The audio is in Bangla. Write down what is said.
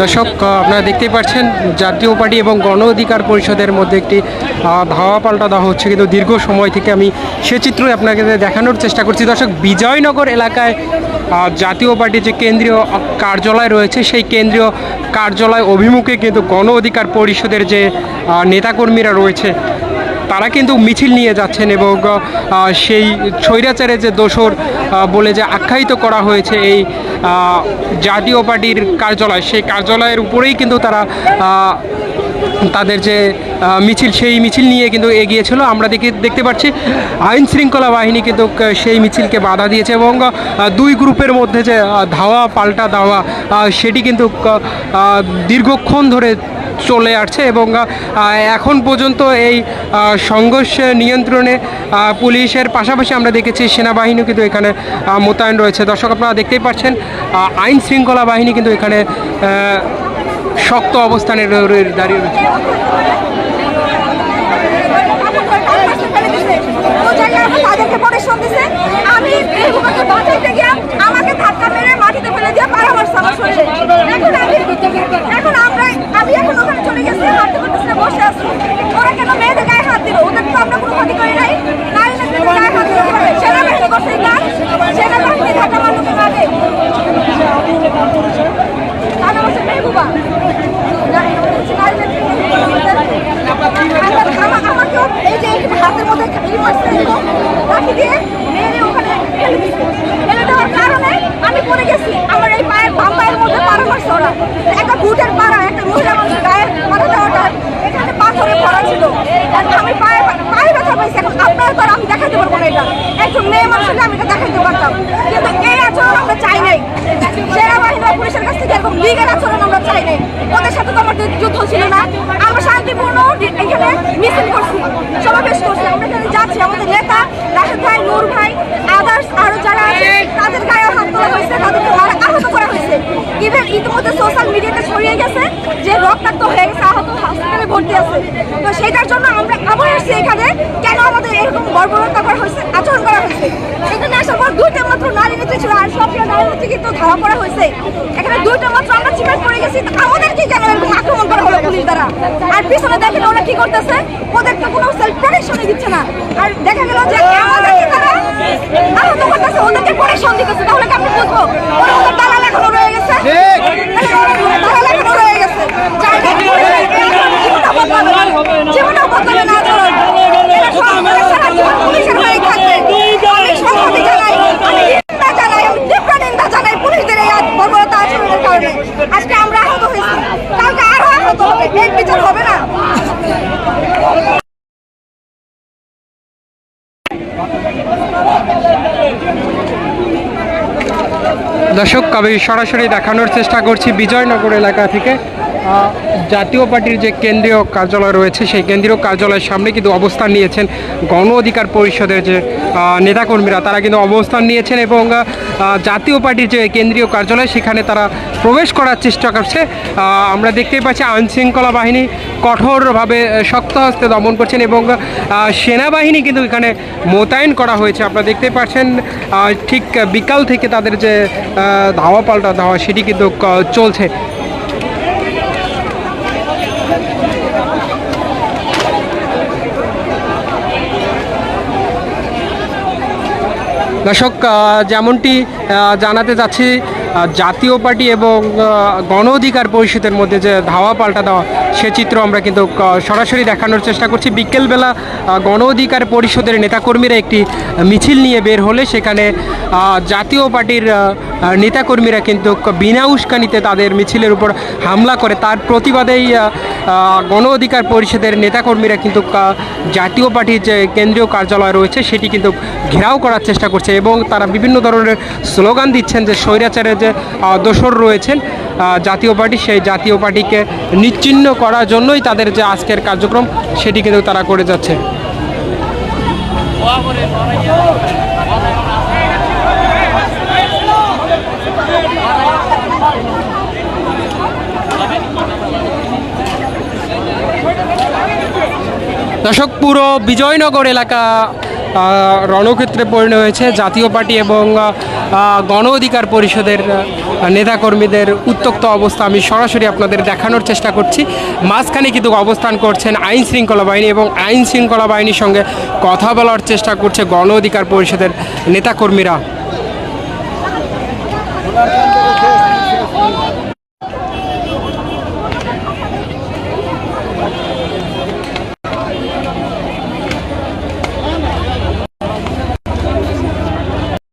দর্শক আপনারা দেখতেই পাচ্ছেন, জাতীয় পার্টি এবং গণ অধিকার পরিষদের মধ্যে একটি ধাওয়া পাল্টা দেওয়া হচ্ছে। কিন্তু দীর্ঘ সময় থেকে আমি সে চিত্রই আপনাকে দেখানোর চেষ্টা করছি। দর্শক, বিজয়নগর এলাকায় জাতীয় পার্টির যে কেন্দ্রীয় কার্যালয় রয়েছে, সেই কেন্দ্রীয় কার্যালয় অভিমুখে কিন্তু গণ অধিকার পরিষদের যে নেতাকর্মীরা রয়েছে তারা কিন্তু মিছিল নিয়ে যাচ্ছেন এবং সেই স্বৈরাচারে যে দোসর বলে যে আখ্যায়িত করা হয়েছে এই জাতীয় পার্টির কার্যালয়, সেই কার্যালয়ের উপরেই কিন্তু তারা তাদের যে মিছিল, সেই মিছিল নিয়ে কিন্তু এগিয়েছিল। আমরা দেখে, দেখতে পাচ্ছি, আইন শৃঙ্খলা বাহিনী কিন্তু সেই মিছিলকে বাধা দিয়েছে এবং দুই গ্রুপের মধ্যে যে ধাওয়া, পাল্টা ধাওয়া সেটি কিন্তু দীর্ঘক্ষণ ধরে চলে আসছে এবং এখন পর্যন্ত এই সংঘর্ষ নিয়ন্ত্রণে পুলিশের পাশাপাশি আমরা দেখেছি সেনাবাহিনী কিন্তু এখানে মোতায়েন রয়েছে। দর্শক, আপনারা দেখতেই পাচ্ছেন আইন শৃঙ্খলা বাহিনী কিন্তু এখানে শক্ত অবস্থানে দাঁড়িয়ে রয়েছে ও জায়গায় আমার তাদেরকে পরিশ্রম দিছে আমি মেহবুবাকে বাঁচাইতে গিয়ে আমাকে ধাক্কা মেরে মাটিতে ফেলে দিয়ে পাড়া মারছে আমার শরীরে এখন আমি এখন আমরা আমি এখন ওখানে চলে গেছি হাঁটতে আছি ওরা কেন মেয়েদের গায়ে হাত দিল ওদের তো আমরা কোনো ক্ষতি করি নাই। নারী নেত্রীদের গায়ে হাত দিল কীভাবে সেনাবাহিনী করছে এই কাজ সেনাবাহিনী ঢাকা মানুষের আগে তাহলে হচ্ছে মেহবুবা নারী নেত্রী নারী নেত্রী আমার- আমাকেও এই যে এখানে হাতের মধ্যে ই মারছে এরকম, লাঠি দিয়ে মেরে ওখানে ফেলে দিছে। ফেলে দেওয়ার কারণে আমি পড়ে গেছি। আমার এই পায়ের বাম পায়ের মধ্যে পাড়া মারছে ওরা। একটা বুটের পাড়া, একটা মহিলা মানুষের গায়ে পাড়া দেওয়াটা, এখানে পাথরে ভরা ছিল। এখন আমি পায়ে পায়ে ব্যথা পাইছি। এখন আপনার তো আমি দেখাতে পারব না এটা। একজন মেয়ে মানুষ হলে আমি এটা দেখাতে পারতাম। কিন্তু এই আচরণ আমরা চাই নাই। সেনাবাহিনী বা পুলিশের কাছ থেকে এরকম লিগের আচরণ আমরা চাই নাই। ওদের সাথে তো আমার যুদ্ধ ছিল না আমরা শান্তিপূর্ণ এখানে মিছিল করছি, সমাবেশ করছি আমরা এখানে যাচ্ছি আমাদের নেতা রাশেদ ভাই, নূর ভাই আদার্স আরও যারা আছে তাদের গায়ে হাত তোলা হয়েছে তাদেরকে মারা- আহত করা হয়েছে ইভেন ইতিমধ্যে সোশ্যাল মিডিয়াতে ছড়িয়ে গেছে যে রক্তাক্ত হয়ে গেছে আহত হসপিটালে ভর্তি আছে তো সেটার জন্য আমরা আবার আসছি এখানে। কেন আমাদের এরকম বর্বরতা করা হয়েছে? আচরণ করা হয়েছে। এখানে আসার পর দুইটা মাত্র নারী নেত্রী ছিল আর সবগুলো নারী নেত্রী কিন্তু ধাওয়া করা হয়েছে। এখানে দুইটা মাত্র আমরা চিপাই পড়ে গেছি। আমাদেরকে কেন আক্রমণ করা হলো পুলিশ দ্বারা? আর পিছনে দেখেন ওরা কি করতেছে? ওদের তো কোনো সেলফ প্রোটেকশনই দিচ্ছে না। আর দেখা গেল যে আমাদেরকে তারা আহত করতেছে, ওদেরকে প্রোটেকশন দিতেছে তাহলে কেমন বুঝব ওরা ওদের দালাল এখনও রয়ে গেছে দালাল এখনও রয়ে গেছে যার জীবনটা বদলাবে না জীবনটা বদলাবে না আচরণ এরা সব করে সারা জীবন পুলিশের হয়ে থাকবে আমি সংহতি জানাই আমি নিন্দা জানাই আমি তীব্র নিন্দা জানাই পুলিশদের এই আজ বর্বরতা আচরণের কারণে আজকে আমরা আহত হয়েছি কালকে আরও দর্শক, আমি সরাসরি দেখানোর চেষ্টা করছি বিজয়নগর এলাকা থেকে। জাতীয় পার্টির যে কেন্দ্রীয় কার্যালয় রয়েছে, সেই কেন্দ্রীয় কার্যালয়ের সামনে কিন্তু অবস্থান নিয়েছেন গণ অধিকার পরিষদের যে নেতাকর্মীরা, তারা কিন্তু অবস্থান নিয়েছেন এবং জাতীয় পার্টির যে কেন্দ্রীয় কার্যালয়, সেখানে তারা প্রবেশ করার চেষ্টা করছে। আমরা দেখতেই পাচ্ছি আইনশৃঙ্খলা বাহিনী কঠোরভাবে শক্ত হস্তে দমন করছেন এবং সেনাবাহিনী কিন্তু এখানে মোতায়েন করা হয়েছে। আপনারা দেখতে পাচ্ছেন ঠিক বিকাল থেকে তাদের যে ধাওয়া পাল্টা ধাওয়া, সেটি কিন্তু চলছে। দর্শক যেমনটি জানাতে যাচ্ছি জাতীয় পার্টি এবং গণ অধিকার পরিষদের মধ্যে যে ধাওয়া পাল্টা দেওয়া, সে চিত্র আমরা কিন্তু সরাসরি দেখানোর চেষ্টা করছি। বিকেলবেলা গণ অধিকার পরিষদের নেতাকর্মীরা একটি মিছিল নিয়ে বের হলে সেখানে জাতীয় পার্টির নেতাকর্মীরা কিন্তু বিনা উস্কানিতে তাদের মিছিলের উপর হামলা করে। তার প্রতিবাদেই গণ অধিকার পরিষদের নেতাকর্মীরা কিন্তু জাতীয় পার্টির যে কেন্দ্রীয় কার্যালয় রয়েছে, সেটি কিন্তু ঘেরাও করার চেষ্টা করছে এবং তারা বিভিন্ন ধরনের স্লোগান দিচ্ছেন যে স্বৈরাচারের যে দোসর রয়েছেন জাতীয় পার্টি, সেই জাতীয় পার্টিকে নিচ্ছিন্ন করার জন্যই তাদের যে আজকের কার্যক্রম, সেটি কিন্তু তারা করে যাচ্ছে। দর্শক, পুরো বিজয়নগর এলাকা রণক্ষেত্রে পরিণত হয়েছে। জাতীয় পার্টি এবং গণ অধিকার পরিষদের নেতাকর্মীদের উত্তক্ত অবস্থা আমি সরাসরি আপনাদের দেখানোর চেষ্টা করছি। মাঝখানে কিন্তু অবস্থান করছেন আইন শৃঙ্খলা বাহিনী এবং আইন শৃঙ্খলা বাহিনীর সঙ্গে কথা বলার চেষ্টা করছে গণ অধিকার পরিষদের নেতাকর্মীরা।